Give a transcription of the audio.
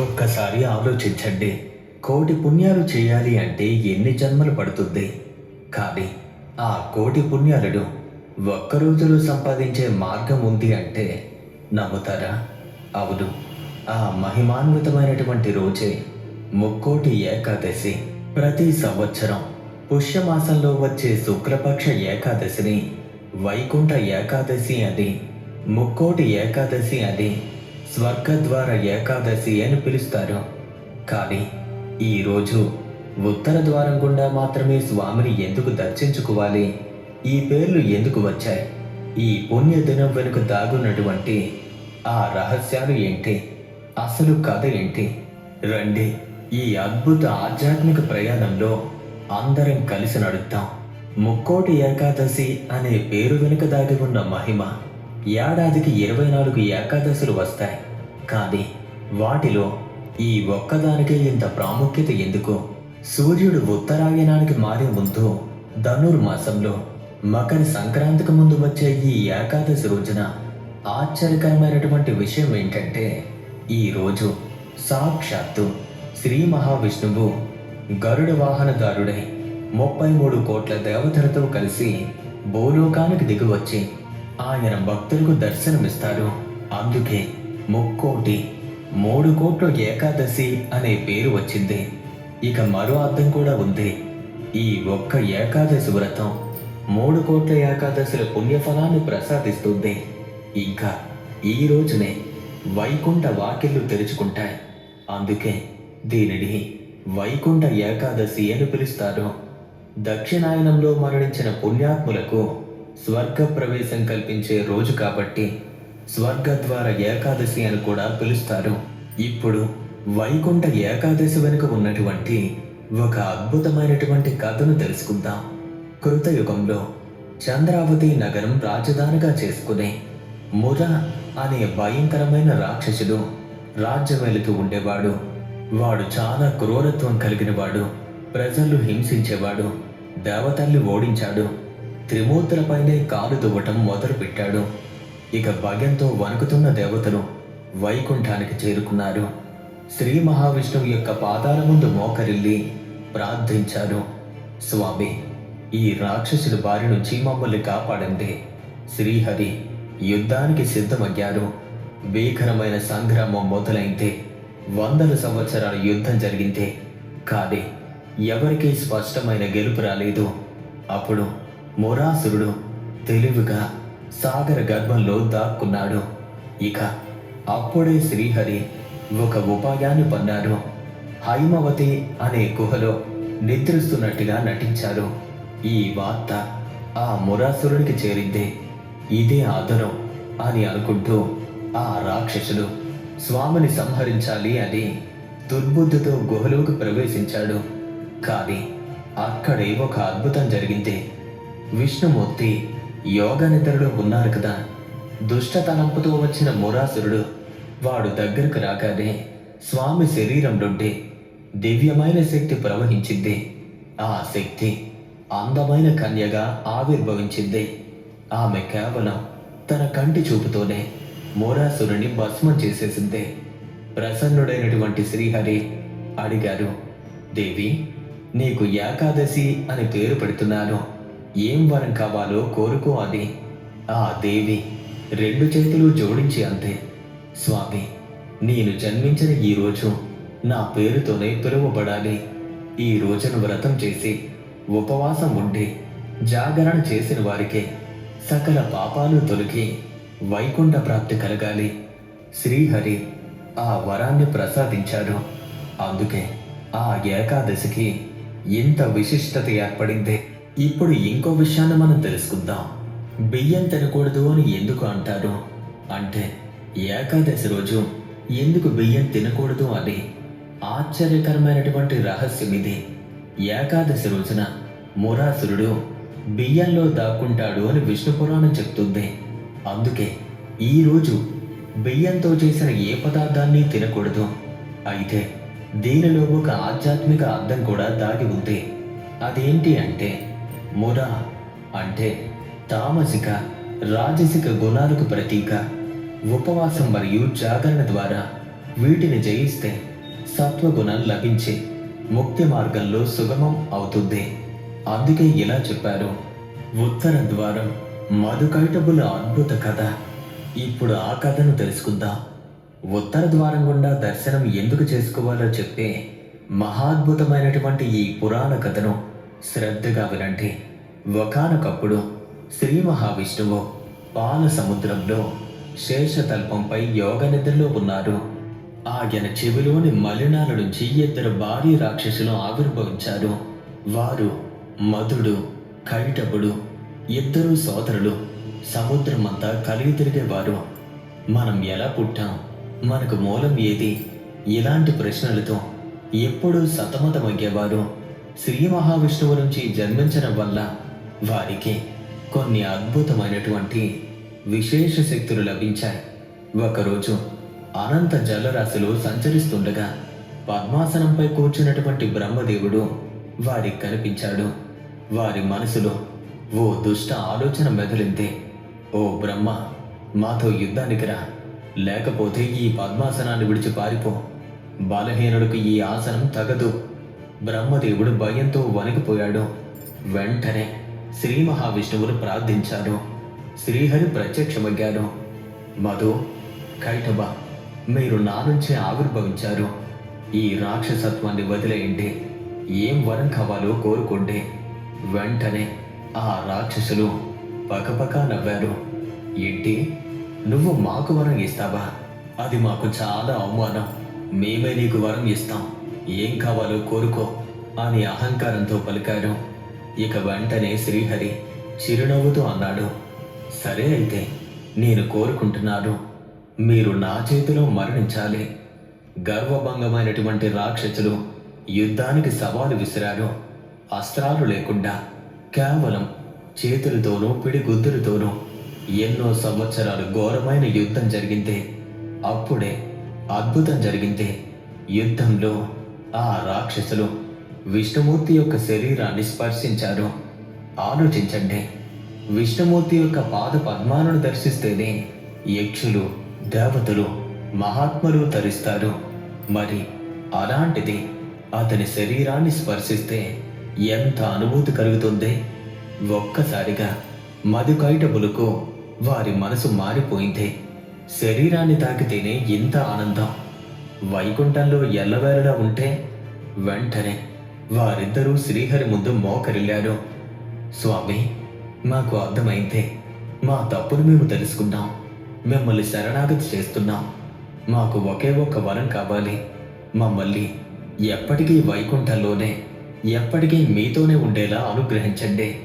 ఒక్కసారి ఆలోచించండి. కోటి పుణ్యాలు చేయాలి అంటే ఎన్ని జన్మలు పడుతుంది? కానీ ఆ కోటి పుణ్యాలను ఒక్క రోజులో సంపాదించే మార్గం ఉంది అంటే నమ్ముతారా? అవును. ఆ మహిమాన్వితమైనటువంటి రోజే ముక్కోటి ఏకాదశి. ప్రతి సంవత్సరం పుష్యమాసంలో వచ్చే శుక్లపక్ష ఏకాదశిని వైకుంఠ ఏకాదశి అని ముక్కోటి ఏకాదశి అని స్వర్గద్వార ఏకాదశి అని పిలుస్తారు. కానీ ఈరోజు ఉత్తర ద్వారం గుండా మాత్రమే స్వామిని ఎందుకు దర్శించుకోవాలి? ఈ పేర్లు ఎందుకు వచ్చాయి? ఈ పుణ్యదినం వెనుక దాగున్నటువంటి ఆ రహస్యాలు ఏంటి? అసలు కథ ఏంటి? రండి ఈ అద్భుత ఆధ్యాత్మిక ప్రయాణంలో అందరం కలిసి నడుద్దాం. ముక్కోటి ఏకాదశి అనే పేరు వెనుక దాగి ఉన్న మహిమ ఏడాదికి ఇరవై నాలుగు ఏకాదశులు వస్తాయి. కానీ వాటిలో ఈ ఒక్కదానికే ఇంత ప్రాముఖ్యత ఎందుకు? సూర్యుడు ఉత్తరాయణానికి మారే ముందు ధనుర్మాసంలో మకర సంక్రాంతికి ముందు వచ్చే ఈ ఏకాదశి రోజున ఆశ్చర్యకరమైనటువంటి విషయం ఏంటంటే ఈ రోజు సాక్షాత్తు శ్రీ మహావిష్ణువు గరుడ వాహనదారుడై ముప్పై మూడు కోట్ల దేవతలతో కలిసి భూలోకానికి దిగివచ్చి ఆయన భక్తులకు దర్శనమిస్తారు అందుకే ముక్కోటి మూడు కోట్ల ఏకాదశి అనే పేరు వచ్చింది. ఇక మరో అర్థం కూడా ఉంది. ఈ ఒక్క ఏకాదశి వ్రతం మూడు కోట్ల ఏకాదశుల పుణ్యఫలాన్ని ప్రసాదిస్తుంది. ఇంకా ఈ రోజునే వైకుంఠ వాకిళ్ళు తెరుచుకుంటాయి. అందుకే దీనిని వైకుంఠ ఏకాదశి అని పిలుస్తారు. దక్షిణాయనంలో మరణించిన పుణ్యాత్ములకు స్వర్గ ప్రవేశం కల్పించే రోజు కాబట్టి స్వర్గద్వార ఏకాదశి అని కూడా పిలుస్తారు. ఇప్పుడు వైకుంఠ ఏకాదశి వెనుక ఉన్నటువంటి ఒక అద్భుతమైనటువంటి కథను తెలుసుకుందాం. కృతయుగంలో చంద్రావతి నగరం రాజధానిగా చేసుకుని ముర అనే భయంకరమైన రాక్షసుడు రాజ్యం వెళుతూ ఉండేవాడు. వాడు చాలా క్రూరత్వం కలిగినవాడు ప్రజలు హింసించేవాడు. దేవతల్ని ఓడించాడు. త్రిమూర్తులపైనే కాలు దువ్వటం మొదలుపెట్టాడు. ఇక భయంతో వణుకుతున్న దేవతలు వైకుంఠానికి చేరుకున్నారు. శ్రీ మహావిష్ణువు యొక్క పాదాల ముందు మోకరిల్లి ప్రార్థించారు స్వామి ఈ రాక్షసుల బారి నుంచి మమ్మల్ని కాపాడండి. శ్రీహరి యుద్ధానికి సిద్ధమయ్యారు. భీకరమైన సంగ్రామం మొదలైంది. వందల సంవత్సరాల యుద్ధం జరిగింది. కానీ ఎవరికీ స్పష్టమైన గెలుపు రాలేదు. అప్పుడు మురాసురుడు తెలివిగా సాగర గర్భంలో దాక్కున్నాడు. ఇక అప్పుడే శ్రీహరి ఒక ఉపాయాన్ని పన్నాడు. హైమవతి అనే గుహలో నిద్రిస్తున్నట్టుగా నటించారు ఈ వార్త ఆ మురాసురుడికి చేరింది. ఇదే ఆదరం అని అనుకుంటూ ఆ రాక్షసుడు స్వామిని సంహరించాలి అని దుర్బుద్ధితో గుహలోకి ప్రవేశించాడు. కానీ అక్కడే ఒక అద్భుతం జరిగింది. విష్ణుమూర్తి యోగ నిద్రలో ఉన్నారు కదా. దుష్ట తలంపుతో వచ్చిన మురాసురుడు వాడు దగ్గరకు రాగానే స్వామి శరీరం నుండి దివ్యమైన శక్తి ప్రవహించింది. ఆ శక్తి అందమైన కన్యగా ఆవిర్భవించింది. ఆమె కేవలం తన కంటి చూపుతోనే మోరాసురుని భస్మం చేసేసింది. ప్రసన్నుడైనటువంటి శ్రీహరి అడిగారు దేవి నీకు ఏకాదశి అని పేరు పెడుతున్నాను. ఏం వరం కావాలో కోరుకో అది ఆ దేవి రెండు చేతులు జోడించి అంతే. స్వామి నేను జన్మించిన ఈ రోజు నా పేరుతోనే పిలువబడాలి. ఈ రోజును వ్రతం చేసి ఉపవాసం ఉండి జాగరణ చేసిన వారికి సకల పాపాలు తొలగి వైకుంఠ ప్రాప్తి కలగాలి. శ్రీహరి ఆ వరాన్ని ప్రసాదించారు అందుకే ఆ ఏకాదశికి ఇంత విశిష్టత ఏర్పడింది. ఇప్పుడు ఇంకో విషయాన్ని మనం తెలుసుకుందాం. బియ్యం తినకూడదు అని ఎందుకు అంటారు? అంటే ఏకాదశి రోజు ఎందుకు బియ్యం తినకూడదు అని ఆశ్చర్యకరమైనటువంటి రహస్యం ఇది. ఏకాదశి రోజున మురాసురుడు బియ్యంలో దాక్కుంటాడు అని విష్ణు పురాణం చెప్తుంది. అందుకే ఈరోజు బియ్యంతో చేసిన ఏ పదార్థాన్ని తినకూడదు. అయితే దీనిలో ఒక ఆధ్యాత్మిక అర్థం కూడా దాగి ఉంది. అదేంటి అంటే ముర అంటే తామసిక రాజసిక గుణాలకు ప్రతీక. ఉపవాసం మరియు జాగరణ ద్వారా వీటిని జయిస్తే సత్వగుణం లభించి ముక్తి మార్గంలో సుగమం అవుతుంది. అందుకే ఇలా చెప్పారు. ఉత్తర ద్వారం మధుకైటబుల అద్భుత కథ. ఇప్పుడు ఆ కథను తెలుసుకుందాం. ఉత్తర ద్వారం గుండా దర్శనం ఎందుకు చేసుకోవాలో చెప్పే మహాద్భుతమైనటువంటి ఈ పురాణ కథను శ్రద్ధగా వినండి ఒకనొకప్పుడు శ్రీ మహావిష్ణువు పాల సముద్రంలో శేషతల్పంపై యోగ నిద్రలో ఉన్నారు. ఆయన చెవిలోని మలినాల నుంచి ఇద్దరు భారీ రాక్షసులు ఆవిర్భవించారు. వారు మధుడు కైటపుడు ఇద్దరు సోదరులు సముద్రమంతా కలిగి తిరిగేవారు మనం ఎలా పుట్టాం? మనకు మూలం ఏది? ఇలాంటి ప్రశ్నలతో ఎప్పుడూ సతమతమయ్యేవారు శ్రీ మహావిష్ణువు నుంచి జన్మించడం వల్ల వారికి కొన్ని అద్భుతమైనటువంటి విశేష శక్తులు లభించాయి. ఒకరోజు అనంత జలరాశిలో సంచరిస్తుండగా పద్మాసనంపై కూర్చున్నటువంటి బ్రహ్మదేవుడు వారికి కనిపించాడు. వారి మనసులో ఓ దుష్ట ఆలోచన మెదిలింది. ఓ బ్రహ్మ మాతో యుద్ధానికి రా. లేకపోతే ఈ పద్మాసనాన్ని విడిచి పారిపో బలహీనుడికి ఈ ఆసనం తగదు. బ్రహ్మదేవుడు భయంతో వణికిపోయాడు. వెంటనే శ్రీ మహావిష్ణువును ప్రార్థించారు. శ్రీహరి ప్రత్యక్షమయ్యాడు. మధు కైటబ మీరు నా నుంచే ఆవిర్భవించారు. ఈ రాక్షసత్వాన్ని వదిలేయండి. ఏం వరం కావాలో కోరుకోండి. వెంటనే ఆ రాక్షసులు పకపక నవ్వారు. ఏంటి? నువ్వు మాకు వరం ఇస్తావా? అది మాకు చాలా అవమానం. మేమే నీకు వరం ఇస్తాం. ఏం కావాలో కోరుకో అని అహంకారంతో పలికారు. ఇక వెంటనే శ్రీహరి చిరునవ్వుతో అన్నాడు సరే అయితే నేను కోరుకుంటున్నాను మీరు నా చేతిలో మరణించాలి. గర్వభంగమైనటువంటి రాక్షసులు యుద్ధానికి సవాలు విసిరారు. అస్త్రాలు లేకుండా కేవలం చేతులతోనూ పిడిగుద్దులతోనూ ఎన్నో సంవత్సరాలు ఘోరమైన యుద్ధం జరిగింది. అప్పుడే అద్భుతం జరిగింది. యుద్ధంలో ఆ రాక్షసులు విష్ణుమూర్తి యొక్క శరీరాన్ని స్పర్శించారు. ఆలోచించండి. విష్ణుమూర్తి యొక్క పాద పద్మాలను దర్శిస్తేనే యక్షులు దేవతలు మహాత్ములు తరిస్తారు. మరి అలాంటిది అతని శరీరాన్ని స్పర్శిస్తే ఎంత అనుభూతి కలుగుతుంది? ఒక్కసారిగా మధుకైటబులకు వారి మనసు మారిపోయింది. శరీరాన్ని తాకితేనే ఇంత ఆనందం. వైకుంఠంలో ఎల్లవేళలా ఉంటే వెంటనే వారిద్దరూ శ్రీహరి ముందు మోకరిల్లారు. స్వామి మాకు అర్థమైతే మా తప్పును మేము తెలుసుకున్నాం. మిమ్మల్ని శరణాగతి చేస్తున్నాం. మాకు ఒకే ఒక్క వరం కావాలి. మమ్మల్ని ఎప్పటికీ వైకుంఠంలోనే ఎప్పటికీ మీతోనే ఉండేలా అనుగ్రహించండి.